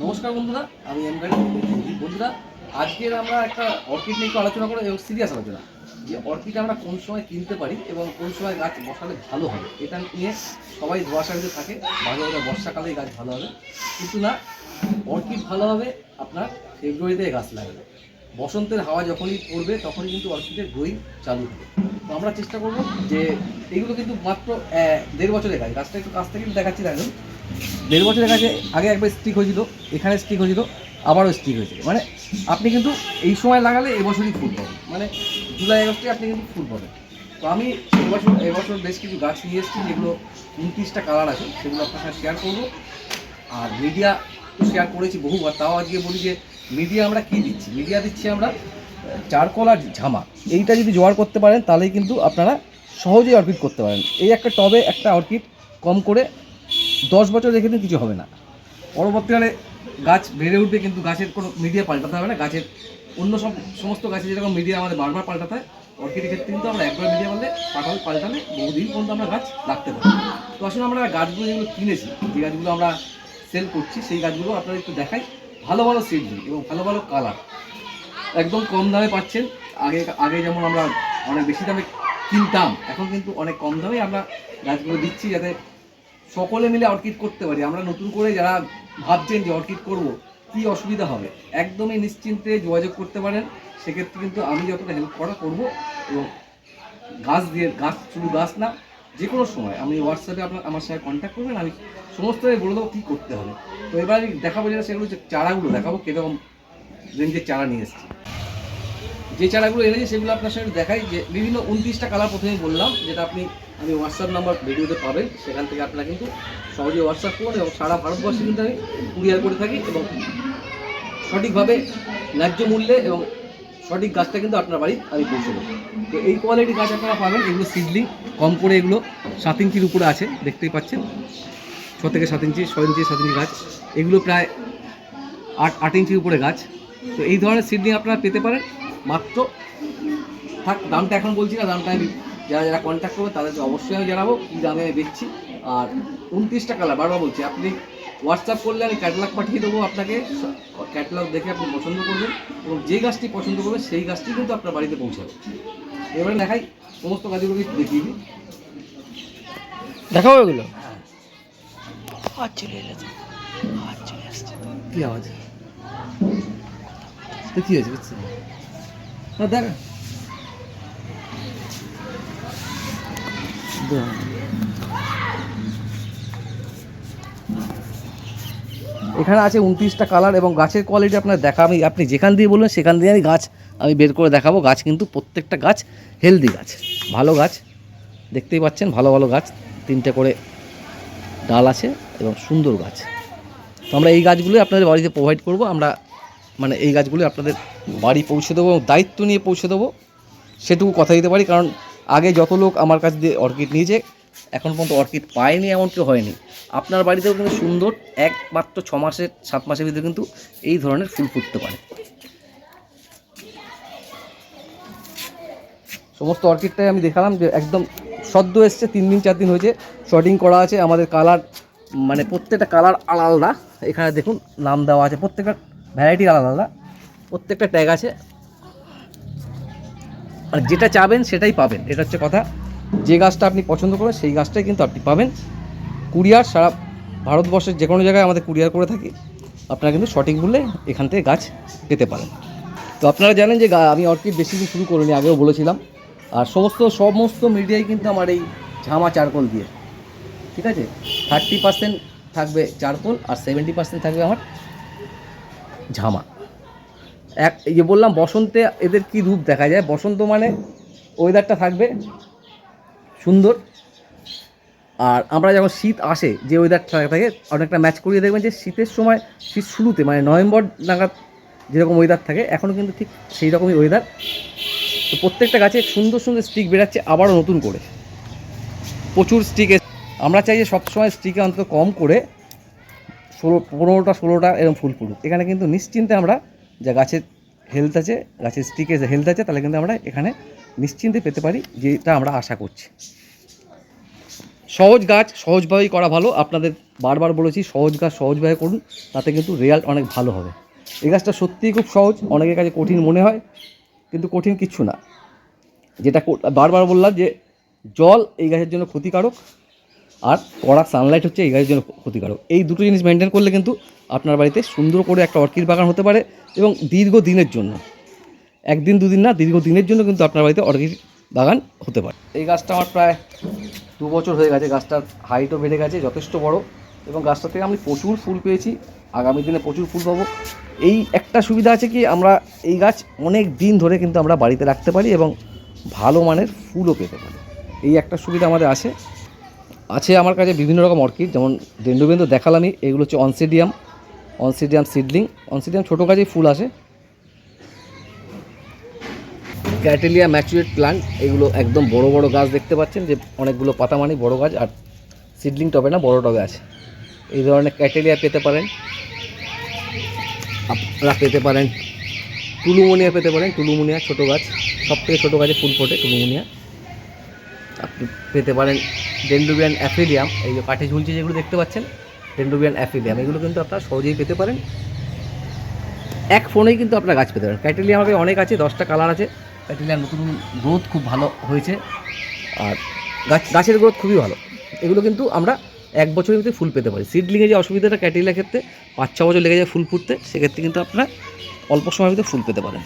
নমস্কার বন্ধুরা, আমি এম গাড়ি বন্ধুরা, আজকের আমরা একটা অর্কিড নিয়ে একটু আলোচনা করব এবং সিরিয়াস আলোচনা। যে অর্কিড আমরা কোন সময় কিনতে পারি এবং কোন সময় গাছ বসালে ভালো হবে, এটা নিয়ে সবাই ধোয়াশাড়িতে থাকে, মাঝে মাঝে বর্ষাকালেই গাছ ভালো হবে। কিন্তু না, অর্কিড ভালো হবে আপনার ফেব্রুয়ারিতে গাছ লাগাবে। বসন্তের হাওয়া যখনই পড়বে, তখনই কিন্তু অর্কিডের গ্রোয়িং চালু হবে। তো আমরা চেষ্টা করব যে, এগুলো কিন্তু মাত্র দেড় বছরের গাছ। গাছটা একটু কাছ থেকে দেখাচ্ছি, দেখুন। দেড় বছরের কাছে আগে একবার স্টিক হয়েছিল, এখানে স্টিক হয়েছিল, আবারও স্টিক হয়েছিল মানে আপনি কিন্তু এই সময় লাগালে এবছরই ফুল পাবেন। মানে জুলাই, আগস্টে আপনি কিন্তু ফুল পাবেন। তো আমি এবছর এবছর বেশ কিছু গাছ নিয়ে এসেছি, যেগুলো উনত্রিশটা কালার আছে, সেগুলো আপনার সাথে শেয়ার করব। আর মিডিয়া তো শেয়ার করেছি বহুবার, তাও আজকে বলি যে মিডিয়া আমরা কী দিচ্ছি? মিডিয়া দিচ্ছি আমরা চারকোল আর ঝামা। এইটা যদি জোগাড় করতে পারেন, তাহলেই কিন্তু আপনারা সহজেই অর্কিড করতে পারেন। এই একটা টবে একটা অর্কিড কম করে দশ বছর রেখে দিন কিছু হবে না। পরবর্তীকালে গাছ বেড়ে উঠবে কিন্তু গাছের কোনো মিডিয়া পাল্টাতে হবে না। গাছের অন্য সব সমস্ত গাছে যেরকম মিডিয়া আমাদের বারবার পাল্টাতে হয়, অর্কিডের ক্ষেত্রে কিন্তু আমরা একবার মিডিয়া পারলে পাঠালে পাল্টালে বহুদিন পর্যন্ত আমরা গাছ রাখতে পারি। তো আসলে আমরা গাছগুলো যেগুলো কিনেছি, যে গাছগুলো আমরা সেল করছি, সেই গাছগুলো আপনারা একটু দেখাই। ভালো ভালো সিডলি এবং ভালো ভালো কালার একদম কম দামে পাচ্ছেন। আগে আগে যেমন আমরা অনেক বেশি দামে কিনতাম, এখন কিন্তু অনেক কম দামে আমরা গাছগুলো দিচ্ছি যাতে সকলে মিলে অর্কিড করতে পারি। আমরা নতুন করে যারা ভাবছেন যে অর্কিড করব, কি অসুবিধা হবে? একদমই নিশ্চিন্তে যোগাযোগ করতে পারেন। সেক্ষেত্রে কিন্তু আমি যতটা হেল্প করা করব এবং গাছ দিয়ে গাছ শুধু গাছ না যে কোনো সময় আমি হোয়াটসঅ্যাপে আপনার, আমার সাথে কন্ট্যাক্ট করবেন, আমি সমস্ত বলে দেবো কী করতে হবে। তো এবার দেখাবো যেটা, সেগুলো চারাগুলো। দেখাবো কীরকম রেঞ্জের চারা নিয়ে এসেছি। যে চারাগুলো এনেছি সেগুলো আপনার সাথে দেখাই যে বিভিন্ন উনত্রিশটা কালার প্রথমে বললাম, যেটা আপনি, আমি হোয়াটসঅ্যাপ নাম্বার ভিডিওতে পাবেন, সেখান থেকে আপনারা কিন্তু সহজে হোয়াটসঅ্যাপ করুন এবং সারা ভারতবর্ষে কিন্তু আমি কুরিয়ার করে থাকি এবং সঠিকভাবে ন্যায্য মূল্যে এবং সঠিক গাছটা কিন্তু আপনার বাড়ি আমি পৌঁছে দেবো। তো এই কোয়ালিটি গাছ আপনারা পাবেন, এগুলো সিডলিং, কম করে এগুলো সাত ইঞ্চির উপরে আছে, দেখতেই পাচ্ছেন। ছ থেকে সাত ইঞ্চি, ছ ইঞ্চি, সাত ইঞ্চি গাছ। এগুলো প্রায় আট আট ইঞ্চির উপরে গাছ। তো এই ধরনের সিডলিং আপনারা পেতে পারেন। মাত্র। থাক দামটা এখন বলছি না দামটা আমি যারা যারা কন্ট্যাক্ট করবে তাদেরকে অবশ্যই আমি জানাব কী দামে আমি দেখছি আর উনত্রিশটা কালার বারবার বলছি আপনি হোয়াটসঅ্যাপ করলে আমি ক্যাটালগ পাঠিয়ে দেবো আপনাকে ক্যাটালগ দেখে আপনি পছন্দ করবেন এবং যে গাছটি পছন্দ করবেন সেই গাছটি কিন্তু আপনার বাড়িতে পৌঁছাবে। এবারে দেখাই সমস্ত গাছগুলোকে একটু দেখিয়ে দিই। দেখাবো এগুলো। কী আওয়াজ? কী হয়েছে? বুঝছি এখানে আছে উনত্রিশটা কালার এবং গাছের কোয়ালিটি আপনার দেখা আমি আপনি যেখান দিয়ে বলবেন সেখান দিয়ে আমি গাছ আমি বের করে দেখাবো। গাছ কিন্তু প্রত্যেকটা গাছ হেলদি গাছ। ভালো গাছ। দেখতেই পাচ্ছেন, ভালো ভালো গাছ। তিনটে করে ডাল আছে এবং সুন্দর গাছ। তো আমরা এই গাছগুলোই আপনাদের বাড়িতে প্রোভাইড করব। আমরা মানে এই গাছগুলি আপনাদের বাড়ি পৌঁছে দেবো দায়িত্ব নিয়ে পৌঁছে দেবো, সেটুকু কথা দিতে পারি। কারণ আগে যত লোক আমার কাছ দিয়ে অর্কিড নিয়েছে, এখন পর্যন্ত অর্কিড পায়নি এমন কেউ হয়নি। আপনার বাড়িতেও কিন্তু সুন্দর, একমাত্র ছ মাসের, সাত মাসের ভিতরে কিন্তু এই ধরনের ফুল ফুটতে পারে। সমস্ত অর্কিডটাই আমি দেখালাম যে একদম সদ্য এসছে, তিন দিন, চার দিন হয়েছে শর্টিং করা আছে। আমাদের কালার মানে প্রত্যেকটা কালার আলাদা। এখানে দেখুন, নাম দেওয়া আছে প্রত্যেকটা ভ্যারাইটি আলাদা আলাদা। প্রত্যেকটা ট্যাগ আছে। আর যেটা চাবেন সেটাই পাবেন। এটা হচ্ছে কথা। যে গাছটা আপনি পছন্দ করবেন সেই গাছটাই কিন্তু আপনি পাবেন। কুরিয়ার সারা ভারতবর্ষের যে কোনো জায়গায় আমাদের কুরিয়ার করে থাকি। আপনারা কিন্তু সঠিক মূল্যে এখান থেকে গাছ পেতে পারেন। তো আপনারা জানেন যে আমি অর্কিড বেশি দিন শুরু করিনি, আগেও বলেছিলাম। আর সমস্ত সমস্ত মিডিয়াই কিন্তু আমার এই ঝামা চারকোল দিয়ে। ঠিক আছে? থার্টি পার্সেন্ট থাকবে চারকোল আর সেভেন্টি পার্সেন্ট থাকবে আমার ঝামা। এক যে বললাম, বসন্তে এদের কি রূপ দেখা যায়? বসন্ত মানে ওয়েদারটা থাকবে সুন্দর। আর আমরা যখন শীত আসে, যে ওয়েদার থাকে অনেকটা ম্যাচ করিয়ে দেখবেন যে শীতের সময়, শীত শুরুতে মানে নভেম্বর নাগাদ যেরকম ওয়েদার থাকে, এখনও কিন্তু ঠিক সেই রকমই ওয়েদার তো প্রত্যেকটা গাছে সুন্দর সুন্দর স্টিক বেরাচ্ছে, আবারও নতুন করে। প্রচুর স্টিক আমরা চাই যে সবসময় স্টিকে অন্তত কম করে ষোলো, পনেরোটা, ষোলোটা এরকম ফুল ফুটুক এখানে কিন্তু নিশ্চিন্তে আমরা যা গাছের হেলথ আছে গাছের স্টিকে যে হেলথ আছে, তাহলে কিন্তু আমরা এখানে নিশ্চিন্তে পেতে পারি যেটা আমরা আশা করছি। সহজ গাছ সহজভাবেই করা ভালো। আপনাদের বারবার বলেছি, সহজ গাছ সহজভাবে করুন, তাতে কিন্তু রেজাল্ট অনেক ভালো হবে। এই গাছটা সত্যিই খুব সহজ, অনেকের কাছে কঠিন মনে হয়, কিন্তু কঠিন কিচ্ছু না। যেটা বারবার বললাম যে, জল এই গাছের জন্য ক্ষতিকারক আর কড়া সানলাইট হচ্ছে এই গাছের জন্য ক্ষতিকারক। এই দুটো জিনিস মেনটেন করলে কিন্তু আপনার বাড়িতে সুন্দর করে একটা অর্কিড বাগান হতে পারে এবং দীর্ঘ দিনের জন্য। একদিন, দুদিন না দীর্ঘ দিনের জন্য কিন্তু আপনার বাড়িতে অর্কিড বাগান হতে পারে। এই গাছটা আমার প্রায় দু বছর হয়ে গেছে, গাছটার হাইটও বেড়ে গেছে, যথেষ্ট বড় এবং গাছটা থেকে আমি প্রচুর ফুল পেয়েছি। আগামী দিনে প্রচুর ফুল পাবো। এই একটা সুবিধা আছে কি, আমরা এই গাছ অনেক দিন ধরে কিন্তু আমরা বাড়িতে রাখতে পারি এবং ভালো মানের ফুলও পেতে পারি। এই একটা সুবিধা আমাদের আছে। আছে আমার কাছে বিভিন্ন রকম অর্কিড, যেমন ডেন্ডোবেন্দ্র দেখালামই এগুলো হচ্ছে অনসিডিয়াম অনসিডিয়াম সিডলিং, অনসিডিয়াম ছোটো গাছেই ফুল আসে। ক্যাটেলিয়া ম্যাচুরেট প্লান্ট, এগুলো একদম বড় বড় গাছ দেখতে পাচ্ছেন, যে অনেকগুলো পাতা মানে বড় গাছ, আর সিডলিং টবে না, বড় টবে আছে। এই ধরনের ক্যাটেলিয়া পেতে পারেন, আপনারা পেতে পারেন। টুলুমোনিয়া পেতে পারেন, টুলুমোনিয়া ছোটো গাছ সব থেকে ছোটো গাছে ফুল ফোটে টুলুমোনিয়া। আপনি পেতে পারেন ডেন্ডুবিয়ান অ্যাফিলিয়াম এই যে কাঠে ঝুলছে যেগুলো দেখতে পাচ্ছেন ডেন্ডুবিয়ান অ্যাফিলিয়াম এগুলো কিন্তু আপনারা সহজেই পেতে পারেন। এক ফোনেই কিন্তু আপনারা গাছ পেতে পারেন। ক্যাটেলিয়া আমাকে অনেক আছে, দশটা কালার আছে। ক্যাটেলিয়ার নতুন গ্রোথ খুব ভালো হয়েছে। আর গাছ, গাছের গ্রোথ খুবই ভালো। এগুলো কিন্তু আমরা এক বছরের ভিতরে ফুল পেতে পারি। সিডলিংয়ে যে অসুবিধাটা ক্যাটেলিয়ার ক্ষেত্রে পাঁচ ছ বছর লেগে যায় ফুল ফুটতে, সেক্ষেত্রে কিন্তু আপনারা অল্প সময়ের ভিতরে ফুল পেতে পারেন।